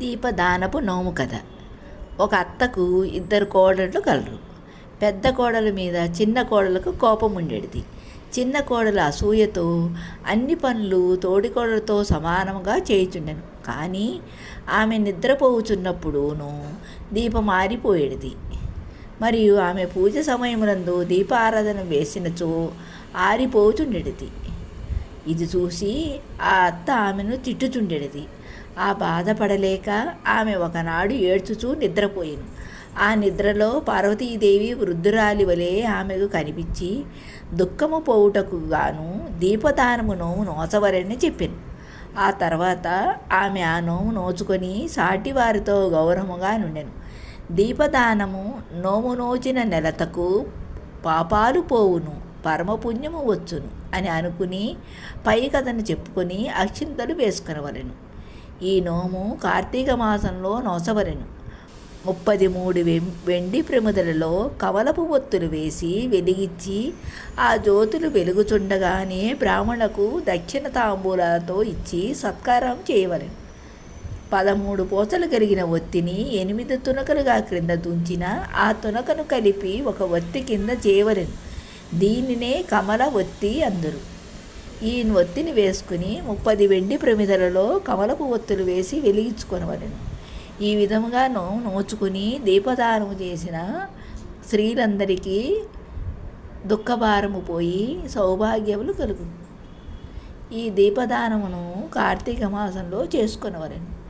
దీపదానపు నోము కథ. ఒక అత్తకు ఇద్దరు కోడళ్ళు కలరు. పెద్ద కోడల మీద చిన్న కోడలకు కోపం ఉండేది చిన్న కోడల అసూయతో అన్ని పనులు తోడి కోడలతో సమానంగా చేయుచుండెను. కానీ ఆమె నిద్రపోవుచున్నప్పుడును దీపం ఆరిపోయేది మరియు ఆమె పూజ సమయములందు దీపారాధన వేసినచో ఆరిపోచుండెడిది ఇది చూసి ఆ అత్త ఆమెను తిట్టుచుండెడిది ఆ బాధపడలేక ఆమె ఒకనాడు ఏడ్చుచూ నిద్రపోయాను. ఆ నిద్రలో పార్వతీదేవి వృద్ధురాలి వలె ఆమెకు కనిపించి దుఃఖము పోవుటకు గాను దీపదానమును నోము నోచవరని చెప్పాను ఆ తర్వాత ఆమె ఆ నోము నోచుకొని సాటివారితో గౌరవముగా నుండెను. దీపదానము నోము నోచిన నెలతకు పాపాలు పోవును పరమపుణ్యము వచ్చును అని అనుకుని పై కథను చెప్పుకొని అక్షింతలు వేసుకునవలను. ఈ నోము కార్తీక మాసంలో నోసవరెను. ముప్పది మూడు వెం వెండి ప్రమిదలలో కవలపు ఒత్తులు వేసి వెలిగించి ఆ జ్యోతులు వెలుగుచుండగానే బ్రాహ్మణులకు దక్షిణ తాంబూలాలతో ఇచ్చి సత్కారం చేయవలెను. పదమూడు పూసలు కలిగిన ఒత్తిని ఎనిమిది తునకలుగా క్రింద తుంచిన ఆ తునకను కలిపి ఒక ఒత్తి కింద చేయవలెను. దీనినే కమల ఒత్తి అందరు. ఈ ఒత్తిని వేసుకుని ముప్పది వెండి ప్రమిదలలో కమలపు ఒత్తులు వేసి వెలిగించుకొనవలను. ఈ విధముగా నో నోచుకుని దీపదానము చేసిన స్త్రీలందరికీ దుఃఖభారము పోయి సౌభాగ్యములు కలుగు ఈ దీపదానమును కార్తీక మాసంలో చేసుకొనవలెను.